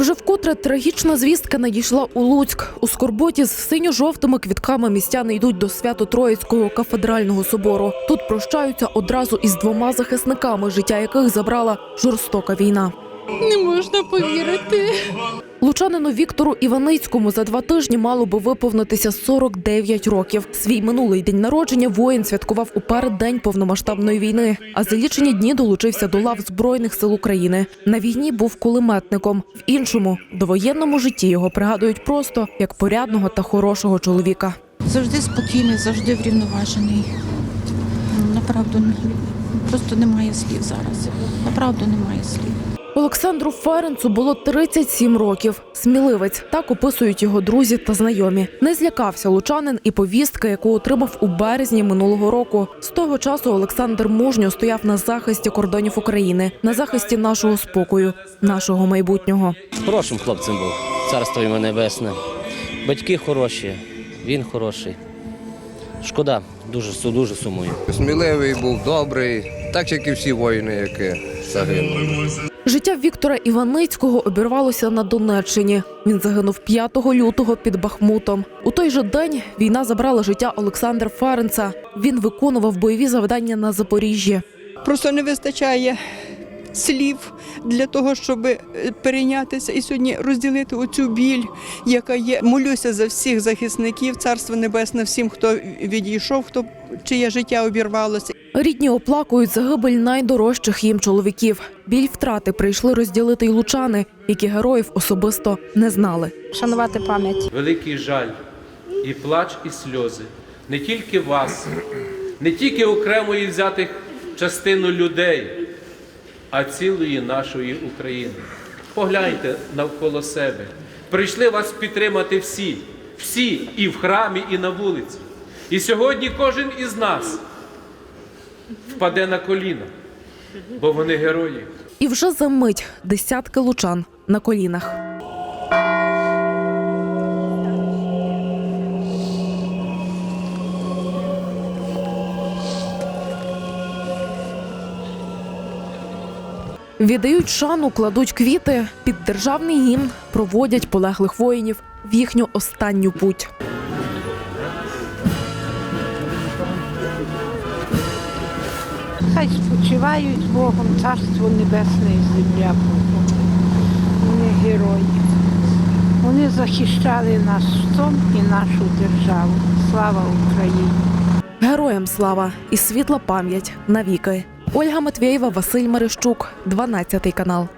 Вже вкотре трагічна звістка надійшла у Луцьк. У скорботі з синьо-жовтими квітками містяни йдуть до Свято-Троїцького кафедрального собору. Тут прощаються одразу із двома захисниками, життя яких забрала жорстока війна. Не можна повірити. Лучанину Віктору Іваницькому за два тижні мало би виповнитися 49 років. Свій минулий день народження воїн святкував у переддень повномасштабної війни, а за лічені дні долучився до лав збройних сил України. На війні був кулеметником. В іншому довоєнному житті його пригадують просто як порядного та хорошого чоловіка. Завжди спокійний, завжди врівноважений. Направду просто немає слів зараз. Направду немає слів. Олександру Ференцу було 37 років. Сміливець так описують його друзі та знайомі. Не злякався лучанин і повістки, яку отримав у березні минулого року. З того часу Олександр мужньо стояв на захисті кордонів України, на захисті нашого спокою, нашого майбутнього. Хорошим хлопцем був, царство йому небесне. Батьки хороші, він хороший. Шкода, дуже, дуже сумую. Сміливий був, добрий, так як і всі воїни, які загинули. Життя Віктора Іваницького обірвалося на Донеччині. Він загинув 5 лютого під Бахмутом. У той же день війна забрала життя Олександра Ференца. Він виконував бойові завдання на Запоріжжі. Просто не вистачає слів для того, щоб е, перейнятися і сьогодні розділити оцю біль, яка є. Молюся за всіх захисників, царство небесне, всім, хто відійшов, хто чиє життя обірвалося. Рідні оплакують загибель найдорожчих їм чоловіків. Біль втрати прийшли розділити й лучани, які героїв особисто не знали. Шанувати пам'ять. великий жаль, і плач, і сльози. Не тільки вас, не тільки окремої взятих частину людей, а цілої нашої України. Погляньте навколо себе. Прийшли вас підтримати всі, всі і в храмі, і на вулиці. І сьогодні кожен із нас впаде на коліна, бо вони герої. І вже за мить десятки лучан на колінах. Віддають шану, кладуть квіти, під державний гімн проводять полеглих воїнів в їхню останню путь. Хай спочивають Богом, царство небесне і земля Богом. Вони герої. Вони захищали наш дом і нашу державу. Слава Україні! Героям слава і світла пам'ять навіки. Ольга Матвєєва, Василь Мерещук, 12 канал.